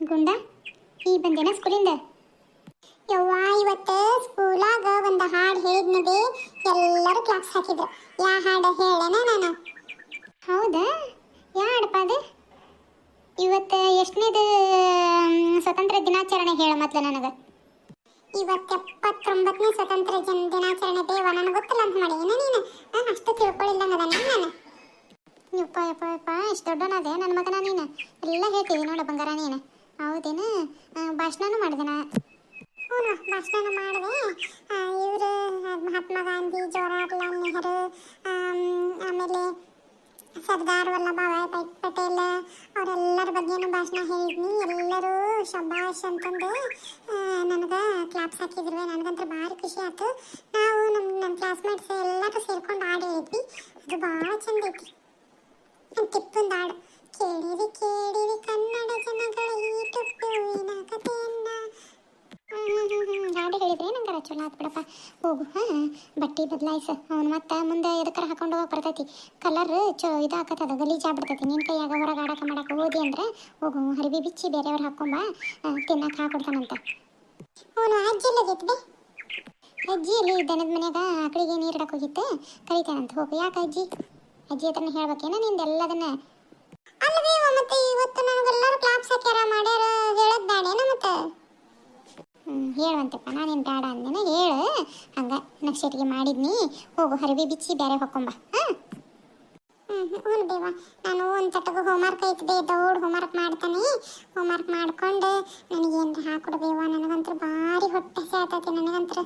ಗುಂಡ ಈ ಬಂದೇನ ಸ್ಕೂಲಿಂದ? ಯವ್ವ ಇವತ್ತು ಸ್ಕೂಲಾಗ ಒಂದು ಹಾಡು ಹೇಳಿದ್ನದೆ ಎಲ್ಲರೂ ಕ್ಲಾಸ್ ಹಾಕಿದ್ರು. ಯಾ ಹಾಡು ಹೇಳೇನ ನಾನು? ಹೌದಾ? ಯಾ ಹಾಡಪ್ಪ ಅದು? ಇವತ್ತು ಎಷ್ಟನೇದು ಸ್ವತಂತ್ರ ದಿನಾಚರಣೆ ಹೇಳ ಮೊದ್ಲು ನನಗೆ. ಇವತ್ತು ಎಪ್ಪತ್ತೊಂಬತ್ತನೇ ಸ್ವತಂತ್ರ ಜನ ದಿನಾಚರಣೆ ದೇವ ನನಗೆ ಗೊತ್ತಿಲ್ಲ ಅಂತ ಮಾಡಿ. ಏನ ನೀನು? ನಾನು ಅಷ್ಟು ತಿಳ್ಕೊಳ್ಳಿಲ್ಲ ಅನ್ನೋದನ್ನ ನಾನು? ಯಪ್ಪ ಯಪ್ಪ ಯಪ್ಪ ಇಷ್ಟು ದೊಡ್ಡನದೇ ನನ್ನ ಮಗನ ನೀನು. ಎಲ್ಲ ಹೇಳ್ತೀವಿ ನೋಡ ಬಂಗಾರ ನೀನು. ಹೌದೇನು? ಭಾಷಣನೂ ಮಾಡಿದೆ ನಾ ಹ್ಞೂ ಭಾಷಣ ಮಾಡಿದೆ ಇವರು ಮಹಾತ್ಮ ಗಾಂಧಿ ಜವಾಹರ್ಲಾಲ್ ನೆಹರು ಆಮೇಲೆ ಸರ್ದಾರ್ ವಲ್ಲಭಾಯ್ ಪಟೇಲ್, ಅವರೆಲ್ಲರ ಬಗ್ಗೆನೂ ಭಾಷಣ ಹೇಳಿದ್ನಿ. ಎಲ್ಲರೂ ಶಬಾಷ್ ಅಂತಂದು ನನಗೆ ಕ್ಲಾಪ್ಸ್ ಹಾಕಿದ್ರು. ನನಗಂತೂ ಭಾರಿ ಖುಷಿ ಆಯ್ತು. ನಾವು ನಮ್ಮ ನಮ್ಮ ಕ್ಲಾಸ್ಮೇಟ್ಸ್ ಎಲ್ಲರೂ ಸೇರ್ಕೊಂಡು ಹಾಡು ಹೇಳಿದ್ವಿ. ಅದು ಭಾಳ ಚಂದ ಐತಿ ಟಿಪ್ಪುಂದು ಹಾಡು. ಕೇಳಿರಿ ಕೇಳಿರಿ ಕನ್ನಡ ಜನಗಳ ಈ ಟುಪ್ಪುವಿನ ಕಥೆಯನ್ನ ಗಾಡಿ ಹೇಳಿದ್ರೆ ಚಲೋ ಹೋಗು, ಹಾಂ ಬಟ್ಟೆ ಬದಲಾಯಿಸ. ಅವ್ನು ಮತ್ತೆ ಮುಂದೆ ಎದಕ್ಕರ ಹಾಕೊಂಡು ಹೋಗಿ ಬರ್ತೈತಿ? ಕಲರ್ ಚೊ ಇದು ಹಾಕತ್ತದ ಗಲೀಜ್ ಆಗ್ಬಿಡ್ತೈತಿ. ನಿನ್ನ ಕೈಯಾಗ ಹೊರಗೆ ಆಡಕ್ಕೆ ಮಾಡಕ ಹೋದಿ ಅಂದ್ರೆ ಹೋಗು ಹರಿವಿ ಬಿಚ್ಚಿ ಬೇರೆಯವ್ರು ಹಾಕೊಂಬ ತಿನ್ನಕ್ಕೆ ಹಾಕೊಡ್ತಾನಂತ ಅವನು ಅಜ್ಜಿ ಎಲ್ಲದಿತ್ತು ಅಜ್ಜಿ ಅಲ್ಲಿ ದನದ ಮನ್ಯಾಗ ಆಕಳಿಗೆ ನೀರು ಹೋಗಿತ್ತು ಕರಿತಾನಂತ, ಹೋಗು. ಯಾಕೆ ಅಜ್ಜಿ? ಅಜ್ಜಿ ಅದನ್ನ ಹೇಳ್ಬೇಕೇನ? ನಿಂದ ಎಲ್ಲದನ್ನ ಮತ್ತೆ ಇವತ್ತು ಕ್ಲಾಪ್ಸ್ ಹೇಳುವಂತಪ್ಪ. ನಾನೇನು ಬೇಡ ಅಂದೇನ ನಕ್ಷಟಿಗೆ ಮಾಡಿದ್ನಿ. ಹೋಗು ಹರಿವಿ ಬಿಚ್ಚಿ ಬೇರೆ ಹೊಕ್ಕೊಂಬ. ಹಾಂ? ಹ್ಞೂ ದೇವ. ನಾನು ಒಂದು ವರ್ಕ್ ಹೋಮ್ವರ್ಕ್ ಐತಿ ಬೇ, ದೌಡ್ ಹೋಮ್ವರ್ಕ್ ಮಾಡ್ತಾನೆ. ಹೋಮ್ವರ್ಕ್ ಮಾಡ್ಕೊಂಡು ನನಗೇನು ಹಾಕೊಡ್ಬೇವ ನನಗಂತ್ರ ಭಾರಿ ಹೊಟ್ಟೆ ಸೇತೈತಿ ನನಗಂತ್ರ.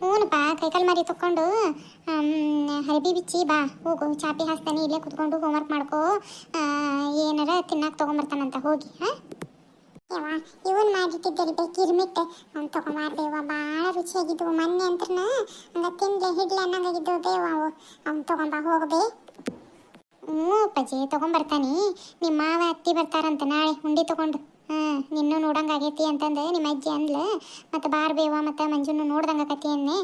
ಹ್ಞೂನಪ್ಪ ಕೈಕಾಲು ಮರಿ ತಕೊಂಡು ಹರಿಬಿ ಬಿಚ್ಚಿ ಬಾ. ಹೋಗು, ಚಾಪಿ ಹಾಸ್ತಾನೆ, ಇಲ್ಲೇ ಕುತ್ಕೊಂಡು ಹೋಮ್ವರ್ಕ್ ಮಾಡ್ಕೋ. ಏನಾರ ತಿನ್ನಕ್ಕೆ ತೊಗೊಂಬರ್ತಾನಂತ ಹೋಗಿ, ಹಾಂ? ಯವ್ವ, ಇವನ್ ಮಾಡಿಟ್ಟಿದ್ದಲ್ಲಿ ಕಿರ್ಮಿಟ್ ಅವ್ನು ತಗೊಂಬಾರ್ದೇವ ಭಾಳ ರುಚಿಯಾಗಿದ್ವು. ಮೊನ್ನೆ ಅಂತ್ರನ ಹಂಗ ತಿನ್ಲೆ ಹಿಡ್ಲೆ ಅನ್ನಂಗಾಗಿದ್ದು ದೇವ ಅವು. ಅವ್ನು ತಗೊಂಬ ಹೋಗಬೇ ಹ್ಞೂ ಅಪ್ಪಾಜಿ, ತಗೊಂಬರ್ತಾನೆ. ನಿಮ್ಮ ಮಾವ ಅತ್ತಿ ಬರ್ತಾರಂತ ನಾಳೆ, ಉಂಡಿ ತಗೊಂಡು. ಹಾಂ, ನಿನ್ನೂ ನೋಡಂಗಾಗೈತಿ ಅಂತಂದು ನಿಮ್ಮ ಅಜ್ಜಿ ಅಂದ್ಲು. ಮತ್ತು ಬಾರ್ ಬೇವ ಮತ್ತು ಮಂಜುನು ನೋಡ್ದಂಗೆ ಆಕತಿ ಅನ್ನೆ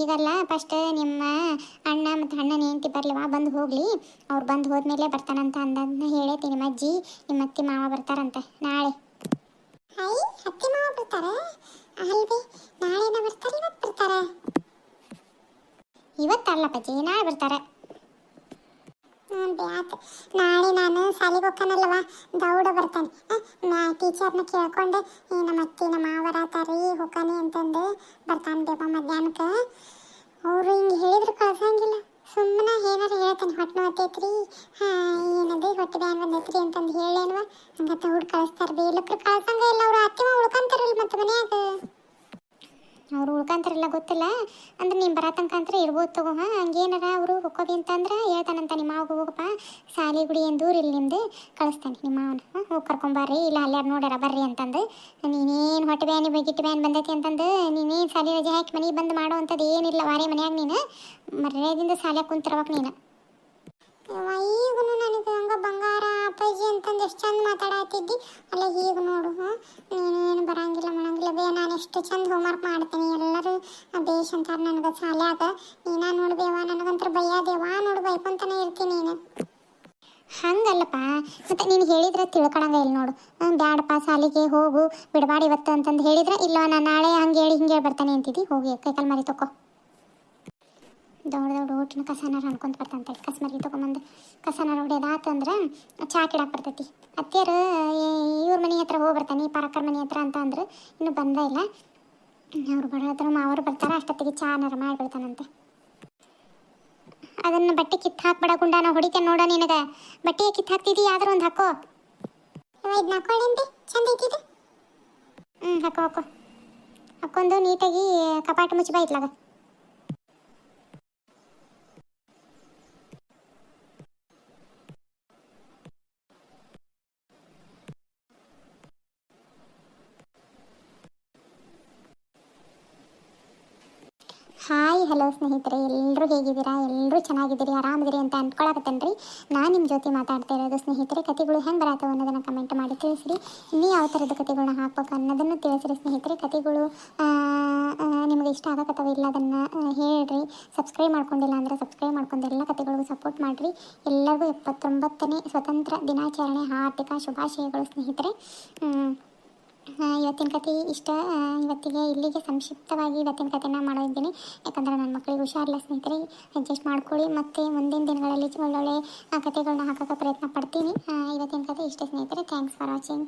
ಈಗಲ್ಲ ಫಸ್ಟ್ ನಿಮ್ಮ ಅಣ್ಣ ಮತ್ತು ಅಣ್ಣನ ಹೆಂಡತಿ ಬರ್ಲಿವಾ ಬಂದು ಹೋಗಲಿ. ಅವ್ರು ಬಂದು ಹೋದ್ಮೇಲೆ ಬರ್ತಾನಂತ ಅಂದ ಹೇಳೈತಿ ನಿಮ್ಮ ಅಜ್ಜಿ. ನಿಮ್ಮ ಅತ್ತಿ ಮಾವ ಬರ್ತಾರಂತ ನಾಳೆ. ಹೈ ಅತ್ತೆ ಮಾವ ಬರ್ತಾರೆ. ಅಲ್ವೇ, ನಾಳೆನ ಬರ್ತಾರೆ ಇವತ್ತು ಬರ್ತಾರೆ. ಇವತ್ತಲ್ಲ ಪಜ್ಜಿ ನಾಳೆ ನಾಳೆ ನಾನು ಶಾಲೆಗೆ ದೌಡ ಬರ್ತಾನೆ. ನಾ ಟೀಚರ್ನ ಕೇಳ್ಕೊಂಡು ನಮ್ಮ ಅತ್ತಿ, ನಮ್ಮ ಮಾವರ ತಾರಿ ಹೋಗ್ತಾನೆ ಅಂತಂದು. ಬರ್ತಾನೆ ಬೇಪ ಮಧ್ಯಾಹ್ನಕ್ಕೆ. ಅವರು ಹಿಂಗೆ ಹೇಳಿದ್ರು ಕಳ್ಸಂಗಿಲ್ಲ. ಸುಮ್ಮನೆ ಏನಾರು ಹೇಳ್ತಾನೆ ಹೊಟ್ಟೆ ನೋತೈತ್ರಿ ಏನದು ಹೊಟ್ಟೆ ಬ್ಯಾನ್ ಬಂದೈತ್ರಿ ಅಂತಂದು ಹೇಳೇನ್ವ. ಹಂಗೆ ದೌಡ್ ಕಳಿಸ್ತಾರೆ ಬೇಲಕ್ರು ಕಳ್ಸಂಗ ಇಲ್ಲ, ಅವ್ರು ಅತ್ತೆ ಉಳ್ಕೊಂತಾರಲ್ಲ ಮತ್ತೆ ಮನ್ಯಾಗ. ಅವ್ರು ಉಳ್ಕಂತಾರಲ್ಲ ಗೊತ್ತಿಲ್ಲ. ಅಂದ್ರೆ ನೀನು ಬರೋ ಅಂತ ಇರ್ಬೋದು ತಗೋ, ಹಾಂ? ಹಂಗೇನಾರ ಅವರು ಹೊಕ್ಕೋದಿ ಅಂತಂದ್ರೆ ಹೇಳ್ತಾನಂತ ನಿಮ್ಮ ಮಾವ ಹೋಗಪ್ಪ. ಸಾಲಿ ಗುಡಿ ಏನು ದೂರ ಇಲ್ಲಿ ನಿಮ್ದು. ಕಳಿಸ್ತಾನೆ ನಿಮ್ಮ ಮಾವನ. ಹಾಂ? ಹೋಗಿ ಕರ್ಕೊಂಬರ್ರಿ ಇಲ್ಲ ಅಲ್ಲಾರು ನೋಡ್ಯಾರ ಬರ್ರಿ ಅಂತಂದು. ನೀನೇನು ಹೊಟ್ಟೆ ಬ್ಯಾನಿ ಗಿಟ್ಟು ಬ್ಯಾನ್ ಬಂದೈತಿ ಅಂತಂದು, ನೀನೇನು ಸಾಲಿ ರಜೆ ಹಾಕಿ ಮನೆಗೆ ಬಂದು ಮಾಡೋ ಅಂಥದ್ದು ಏನಿಲ್ಲ ವಾರೇ ಮನೆಯಾಗ ನೀನು. ಮರ್ಯಾದಿಂದ ಸಾಲ್ಯಾಗ ಕುಂತಿರ್ಬೇಕು ನೀನು. ಈಗೂ ನನಗೆ ಹಂಗ ಬಂಗಾರ ಅಪ್ಪಾಜಿ ಅಂತಂದು ಎಷ್ಟು ಚಂದ ಮಾತಾಡತ್ತಿದ್ದಿ ಅಲ್ಲ ಈಗ ನೋಡು ನೀನೇನು ಬರಂಗಿಲ್ಲ ಮಾಡಂಗಿಲ್ಲ ಬೇ ನಾನು ಎಷ್ಟು ಚಂದ ಹೋಮ್ವರ್ಕ್ ಮಾಡ್ತೀನಿ. ಎಲ್ಲರೂ ಬೇಷ್ ಅಂತಾರ ನನಗೆ ಸಾಲ್ಯಾಗ. ನೀನ ನೋಡ್ಬೇವ ನನಗಂತ್ರ ಬಯ್ಯಾದೇವ ನೋಡು ಬೈಕೊಂತಾನೆ ಇರ್ತೀನಿ ನೀನು. ಹಂಗಲ್ಲಪ್ಪ ಮತ್ತೆ ನೀನು ಹೇಳಿದ್ರೆ ತಿಳ್ಕೊಳಂಗ ನೋಡು. ಹ್ಮ್, ಬ್ಯಾಡಪ್ಪ ಸಾಲಿಗೆ ಹೋಗು ಬಿಡಬಾಡಿ ಇವತ್ತು ಅಂತಂದು ಹೇಳಿದ್ರೆ ಇಲ್ಲ ನಾನು ನಾಳೆ ಹಂಗೆ ಹೇಳಿ ಹಿಂಗೆ ಹೇಳಿ ಬರ್ತಾನೆ ಅಂತಿದ್ದಿ. ಹೋಗಿ ಕೈಕಾಲು ಮರಿ ತಕೋ. ದೌಡ್ ದೊಡ್ಡ ಓಟಿನ ಕಸನಾರ ಅನ್ಕೊಂತ ಬರ್ತಂತ ಕಸ್ಮರಿ ತೊಗೊಂಬಂದು ಕಸನಾರ ಅಂದ್ರೆ ಚಾ ಕಿಡಕ್ಕೆ ಬರ್ತೈತಿ. ಅತ್ತಿಯರು ಇವ್ರ ಮನೆ ಹತ್ರ ಹೋಗಿ ಬರ್ತಾನೆ ಪರಕರ್ ಮನೆ ಹತ್ರ ಅಂತ ಅಂದ್ರೆ ಇನ್ನು ಬಂದ ಇಲ್ಲ. ಅವ್ರು ಬರೋದ್ರ ಮಾವರು ಬರ್ತಾರ, ಅಷ್ಟೊತ್ತಿಗೆ ಚಾನಾರ ಮಾಡಿಬಿಡ್ತಾನಂತೆ ಅದನ್ನ ಬಟ್ಟೆ ಕಿತ್ತು ಹಾಕ್ಬೇಡ ಗುಂಡ, ನಾ ಹೊಡಿತೇನೆ ನೋಡ ನಿನಗೆ. ಬಟ್ಟೆ ಕಿತ್ತು ಹಾಕ್ತಿದ್ದಿ ಯಾವ್ದಾರು ಒಂದು ಹಾಕೋ. ಇದನ್ನ ಹಾಕೊಳ್ಳಿ ಚಂದ ಐತಿದು? ಹ್ಞೂ ಹಾಕೋ ಹಾಕೋ. ಹಾಕೊಂಡು ನೀಟಾಗಿ ಕಪಾಟ ಮುಚ್ಚಿ ಇತ್ಲಾಗ. ಹಲೋ ಸ್ನೇಹಿತರೆ ಎಲ್ಲರೂ ಹೇಗಿದ್ದೀರಾ? ಎಲ್ಲರೂ ಚೆನ್ನಾಗಿದ್ದೀರಿ? ಆರಾಮಿದಿರಿ ಅಂತ ಅಂದ್ಕೊಳಕತ್ತೇನೆ ನಾನು ನಿಮ್ಮ ಜೊತೆ ಮಾತಾಡ್ತಾ ಇರೋದು ಸ್ನೇಹಿತರೆ ಕತೆಗಳು ಹೆಂಗೆ ಬರತ್ತವೆ ಅನ್ನೋದನ್ನು ಕಮೆಂಟ್ ಮಾಡಿ ತಿಳಿಸಿರಿ. ಇನ್ನೂ ಯಾವ ಥರದ ಕತೆಗಳನ್ನ ಹಾಕ್ಬೇಕು ಅನ್ನೋದನ್ನು ತಿಳಿಸಿರಿ ಸ್ನೇಹಿತರೆ. ಕತೆಗಳು ನಿಮಗೆ ಇಷ್ಟ ಆಗಕತ್ತವ ಇಲ್ಲ ಅದನ್ನು ಹೇಳ್ರಿ. ಸಬ್ಸ್ಕ್ರೈಬ್ ಮಾಡ್ಕೊಂಡಿಲ್ಲ ಅಂದರೆ ಸಬ್ಸ್ಕ್ರೈಬ್ ಮಾಡ್ಕೊಂಡು ಎಲ್ಲ ಕತೆಗಳಿಗೂ ಸಪೋರ್ಟ್ ಮಾಡಿರಿ. ಎಲ್ಲರಿಗೂ ಎಪ್ಪತ್ತೊಂಬತ್ತನೇ ಸ್ವತಂತ್ರ ದಿನಾಚರಣೆ, ಹಾರ್ದಿಕ ಶುಭಾಶಯಗಳು ಸ್ನೇಹಿತರೆ. ಇವತ್ತಿನ ಕತೆ ಇಷ್ಟ. ಇವತ್ತಿಗೆ ಇಲ್ಲಿಗೆ ಸಂಕ್ಷಿಪ್ತವಾಗಿ ಇವತ್ತಿನ ಕತೆನ ಮಾಡಿದ್ದೀನಿ ಯಾಕಂದರೆ ನನ್ನ ಮಕ್ಕಳಿಗೆ ಹುಷಾರಿಲ್ಲ ಸ್ನೇಹಿತರೆ ಅಡ್ಜಸ್ಟ್ ಮಾಡ್ಕೊಳ್ಳಿ. ಮತ್ತು ಮುಂದಿನ ದಿನಗಳಲ್ಲಿ ಒಳ್ಳೊಳ್ಳೆ ಆ, ಕತೆಗಳನ್ನ ಹಾಕೋಕ್ಕೆ ಪ್ರಯತ್ನ ಪಡ್ತೀನಿ. ಇವತ್ತಿನ ಕತೆ ಇಷ್ಟ ಸ್ನೇಹಿತರೆ. Thanks for watching